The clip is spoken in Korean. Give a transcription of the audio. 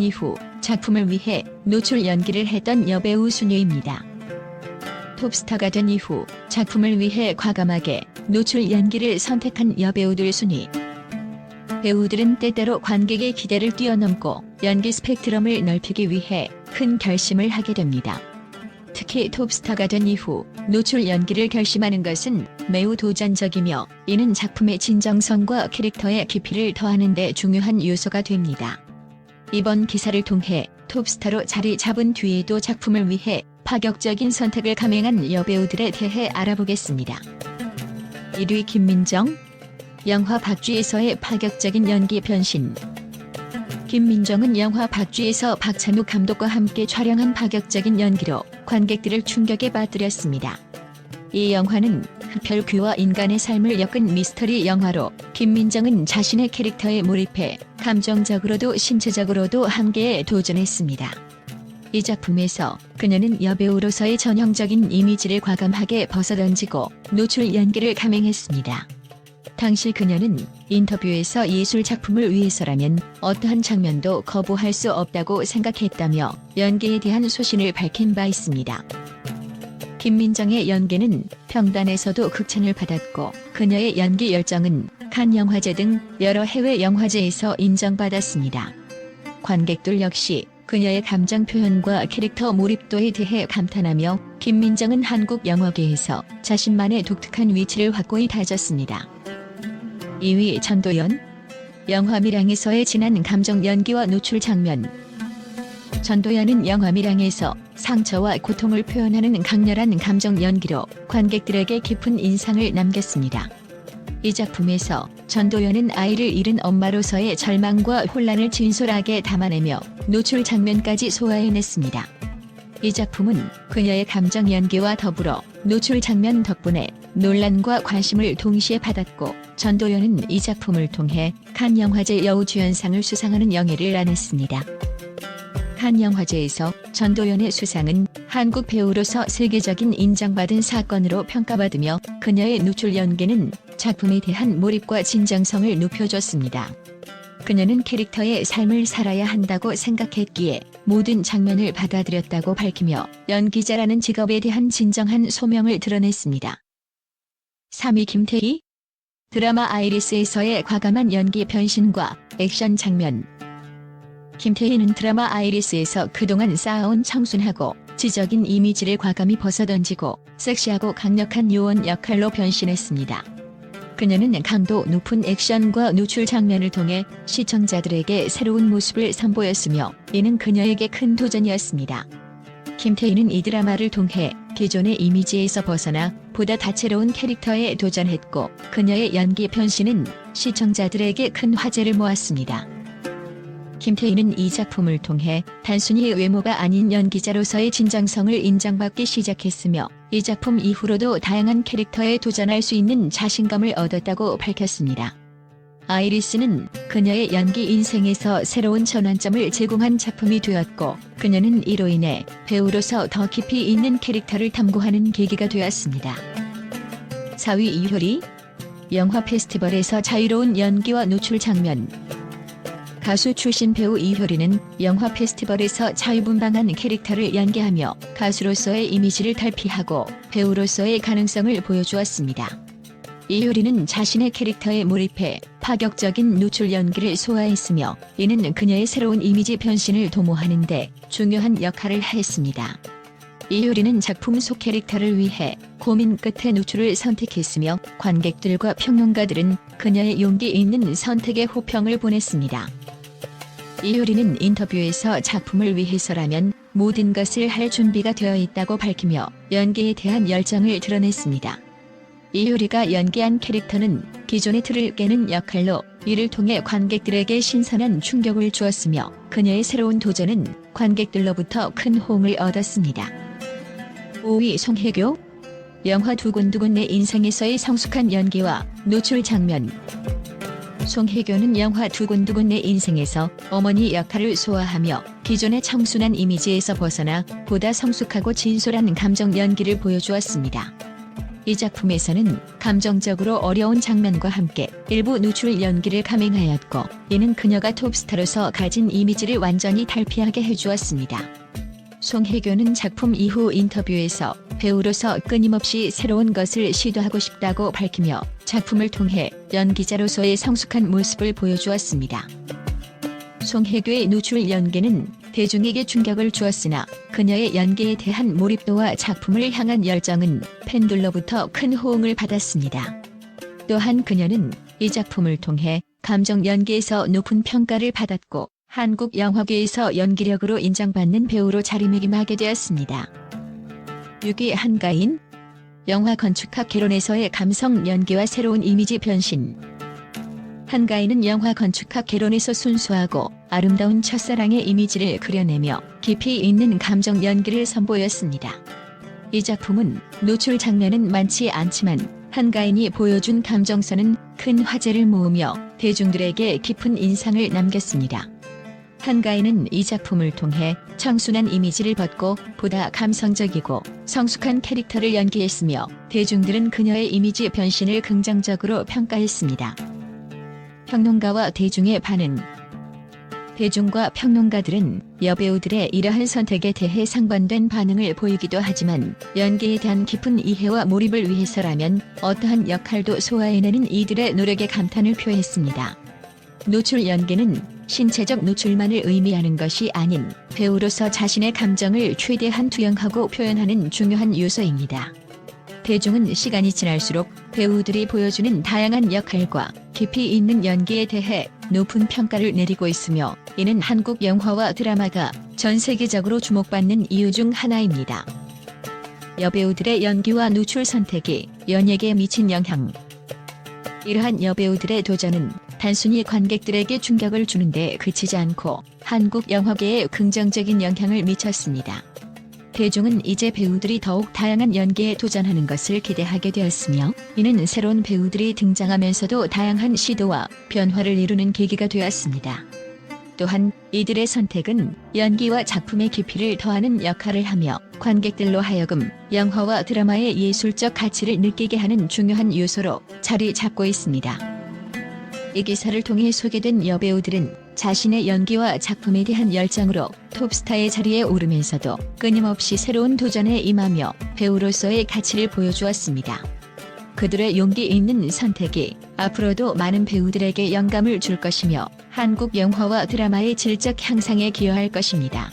이후 작품을 위해 노출 연기를 했던 여배우 순유입니다. 톱스타가 된 이후 작품을 위해 과감하게 노출 연기를 선택한 여배우들 순위. 배우들은 때때로 관객의 기대를 뛰어넘고 연기 스펙트럼을 넓히기 위해 큰 결심을 하게 됩니다. 특히 톱스타가 된 이후 노출 연기를 결심하는 것은 매우 도전적이며 이는 작품의 진정성과 캐릭터의 깊이를 더하는 데 중요한 요소가 됩니다. 이번 기사를 통해 톱스타로 자리 잡은 뒤에도 작품을 위해 파격적인 선택을 감행한 여배우들에 대해 알아보겠습니다. 1위 김민정 영화 박쥐에서의 파격적인 연기 변신 김민정은 영화 박쥐에서 박찬욱 감독과 함께 촬영한 파격적인 연기로 관객들을 충격에 빠뜨렸습니다. 이 영화는 흡혈귀와 인간의 삶을 엮은 미스터리 영화로 김민정은 자신의 캐릭터에 몰입해 감정적으로도 신체적으로도 한계에 도전했습니다. 이 작품에서 그녀는 여배우로서의 전형적인 이미지를 과감하게 벗어던지고 노출 연기를 감행했습니다. 당시 그녀는 인터뷰에서 예술 작품을 위해서라면 어떠한 장면도 거부할 수 없다고 생각했다며 연기에 대한 소신을 밝힌 바 있습니다. 김민정의 연기는 평단에서도 극찬을 받았고 그녀의 연기 열정은 칸 영화제 등 여러 해외 영화제에서 인정받았습니다. 관객들 역시 그녀의 감정 표현과 캐릭터 몰입도에 대해 감탄하며 김민정은 한국 영화계에서 자신만의 독특한 위치를 확고히 다졌습니다. 2위 전도연 영화 미랑에서의 진한 감정 연기와 노출 장면 전도연은 영화 미랑에서 상처와 고통을 표현하는 강렬한 감정 연기로 관객들에게 깊은 인상을 남겼습니다. 이 작품에서 전도연은 아이를 잃은 엄마로서의 절망과 혼란을 진솔하게 담아내며 노출 장면까지 소화해냈습니다. 이 작품은 그녀의 감정 연기와 더불어 노출 장면 덕분에 논란과 관심을 동시에 받았고 전도연은 이 작품을 통해 칸 영화제 여우주연상을 수상하는 영예를 안았습니다. 칸 영화제에서 전도연의 수상은 한국 배우로서 세계적인 인정받은 사건으로 평가받으며 그녀의 노출 연기는 작품에 대한 몰입과 진정성을 높여줬습니다. 그녀는 캐릭터의 삶을 살아야 한다고 생각했기에 모든 장면을 받아들였다고 밝히며 연기자라는 직업에 대한 진정한 소명을 드러냈습니다. 3위 김태희 드라마 아이리스에서의 과감한 연기 변신과 액션 장면 김태희는 드라마 아이리스에서 그동안 쌓아온 청순하고 지적인 이미지를 과감히 벗어던지고 섹시하고 강력한 요원 역할로 변신했습니다. 그녀는 강도 높은 액션과 노출 장면을 통해 시청자들에게 새로운 모습을 선보였으며 이는 그녀에게 큰 도전이었습니다. 김태희는 이 드라마를 통해 기존의 이미지에서 벗어나 보다 다채로운 캐릭터에 도전했고 그녀의 연기 변신은 시청자들에게 큰 화제를 모았습니다. 김태희는 이 작품을 통해 단순히 외모가 아닌 연기자로서의 진정성을 인정받기 시작했으며 이 작품 이후로도 다양한 캐릭터에 도전할 수 있는 자신감을 얻었다고 밝혔습니다. 아이리스는 그녀의 연기 인생에서 새로운 전환점을 제공한 작품이 되었고 그녀는 이로 인해 배우로서 더 깊이 있는 캐릭터를 탐구하는 계기가 되었습니다. 4위 이효리 영화 페스티벌에서 자유로운 연기와 노출 장면 가수 출신 배우 이효리는 영화 페스티벌에서 자유분방한 캐릭터를 연기하며 가수로서의 이미지를 탈피하고 배우로서의 가능성을 보여주었습니다. 이효리는 자신의 캐릭터에 몰입해 파격적인 노출 연기를 소화했으며 이는 그녀의 새로운 이미지 변신을 도모하는데 중요한 역할을 하였습니다. 이효리는 작품 속 캐릭터를 위해 고민 끝에 노출을 선택했으며 관객들과 평론가들은 그녀의 용기 있는 선택에 호평을 보냈습니다. 이효리는 인터뷰에서 작품을 위해서라면 모든 것을 할 준비가 되어 있다고 밝히며 연기에 대한 열정을 드러냈습니다. 이효리가 연기한 캐릭터는 기존의 틀을 깨는 역할로 이를 통해 관객들에게 신선한 충격을 주었으며 그녀의 새로운 도전은 관객들로부터 큰 호응을 얻었습니다. 5위 송혜교 영화 두근두근 내 인생에서의 성숙한 연기와 노출 장면 송혜교는 영화 두근두근 내 인생에서 어머니 역할을 소화하며 기존의 청순한 이미지에서 벗어나 보다 성숙하고 진솔한 감정 연기를 보여주었습니다. 이 작품에서는 감정적으로 어려운 장면과 함께 일부 노출 연기를 감행하였고 이는 그녀가 톱스타로서 가진 이미지를 완전히 탈피하게 해주었습니다. 송혜교는 작품 이후 인터뷰에서 배우로서 끊임없이 새로운 것을 시도하고 싶다고 밝히며 작품을 통해 연기자로서의 성숙한 모습을 보여주었습니다. 송혜교의 노출 연기는 대중에게 충격을 주었으나 그녀의 연기에 대한 몰입도와 작품을 향한 열정은 팬들로부터 큰 호응을 받았습니다. 또한 그녀는 이 작품을 통해 감정 연기에서 높은 평가를 받았고 한국 영화계에서 연기력으로 인정받는 배우로 자리매김하게 되었습니다. 6위 한가인 영화 건축학 개론에서의 감성 연기와 새로운 이미지 변신 한가인은 영화 건축학 개론에서 순수하고 아름다운 첫사랑의 이미지를 그려내며 깊이 있는 감정 연기를 선보였습니다. 이 작품은 노출 장면은 많지 않지만 한가인이 보여준 감정선은 큰 화제를 모으며 대중들에게 깊은 인상을 남겼습니다. 한가인은 이 작품을 통해 청순한 이미지를 벗고 보다 감성적이고 성숙한 캐릭터를 연기했으며 대중들은 그녀의 이미지 변신을 긍정적으로 평가했습니다. 평론가와 대중의 반응 대중과 평론가들은 여배우들의 이러한 선택에 대해 상반된 반응을 보이기도 하지만 연기에 대한 깊은 이해와 몰입을 위해서라면 어떠한 역할도 소화해내는 이들의 노력에 감탄을 표했습니다. 노출 연기는 신체적 노출만을 의미하는 것이 아닌 배우로서 자신의 감정을 최대한 투영하고 표현하는 중요한 요소입니다. 대중은 시간이 지날수록 배우들이 보여주는 다양한 역할과 깊이 있는 연기에 대해 높은 평가를 내리고 있으며 이는 한국 영화와 드라마가 전 세계적으로 주목받는 이유 중 하나입니다. 여배우들의 연기와 노출 선택이 연예계에 미친 영향 이러한 여배우들의 도전은 단순히 관객들에게 충격을 주는데 그치지 않고 한국 영화계에 긍정적인 영향을 미쳤습니다. 대중은 이제 배우들이 더욱 다양한 연기에 도전하는 것을 기대하게 되었으며 이는 새로운 배우들이 등장하면서도 다양한 시도와 변화를 이루는 계기가 되었습니다. 또한 이들의 선택은 연기와 작품의 깊이를 더하는 역할을 하며 관객들로 하여금 영화와 드라마의 예술적 가치를 느끼게 하는 중요한 요소로 자리 잡고 있습니다. 이 기사를 통해 소개된 여배우들은 자신의 연기와 작품에 대한 열정으로 톱스타의 자리에 오르면서도 끊임없이 새로운 도전에 임하며 배우로서의 가치를 보여주었습니다. 그들의 용기 있는 선택이 앞으로도 많은 배우들에게 영감을 줄 것이며 한국 영화와 드라마의 질적 향상에 기여할 것입니다.